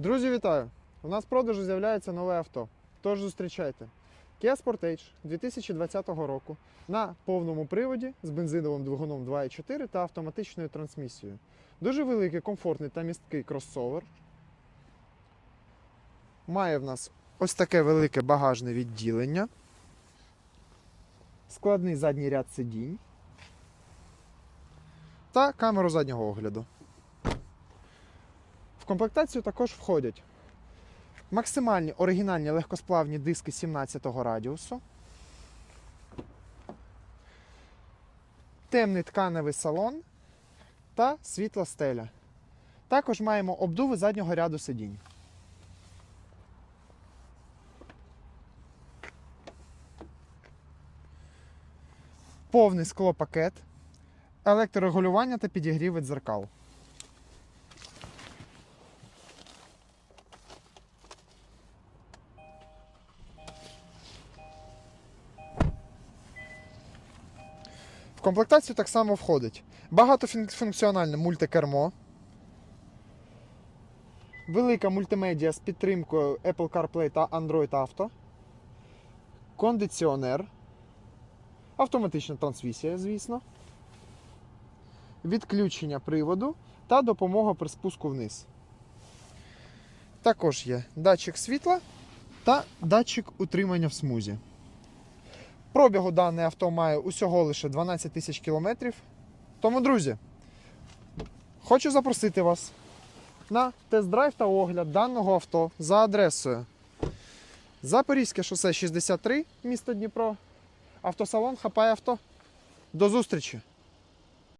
Друзі, вітаю! У нас в продажу з'являється нове авто. Тож зустрічайте. Kia Sportage 2020 року на повному приводі з бензиновим двигуном 2.4 та автоматичною трансмісією. Дуже великий, комфортний та місткий кросовер. Має в нас ось таке велике багажне відділення. Складний задній ряд сидінь. Та камеру заднього огляду. Комплектацію також входять максимальні оригінальні легкосплавні диски 17-го радіусу, темний тканевий салон та світла стеля. Також маємо обдуви заднього ряду сидінь. Повний склопакет, електрорегулювання та підігріви дзеркал. В комплектацію так само входить багатофункціональне мультикермо, велика мультимедіа з підтримкою Apple CarPlay та Android Auto, кондиціонер, автоматична трансмісія, звісно, відключення приводу та допомога при спуску вниз. Також є датчик світла та датчик утримання в смузі. Пробігу дане авто має усього лише 12 тисяч кілометрів. Тому, друзі, хочу запросити вас на тест-драйв та огляд даного авто за адресою Запорізьке шосе 63, місто Дніпро. Автосалон Хапай авто. До зустрічі!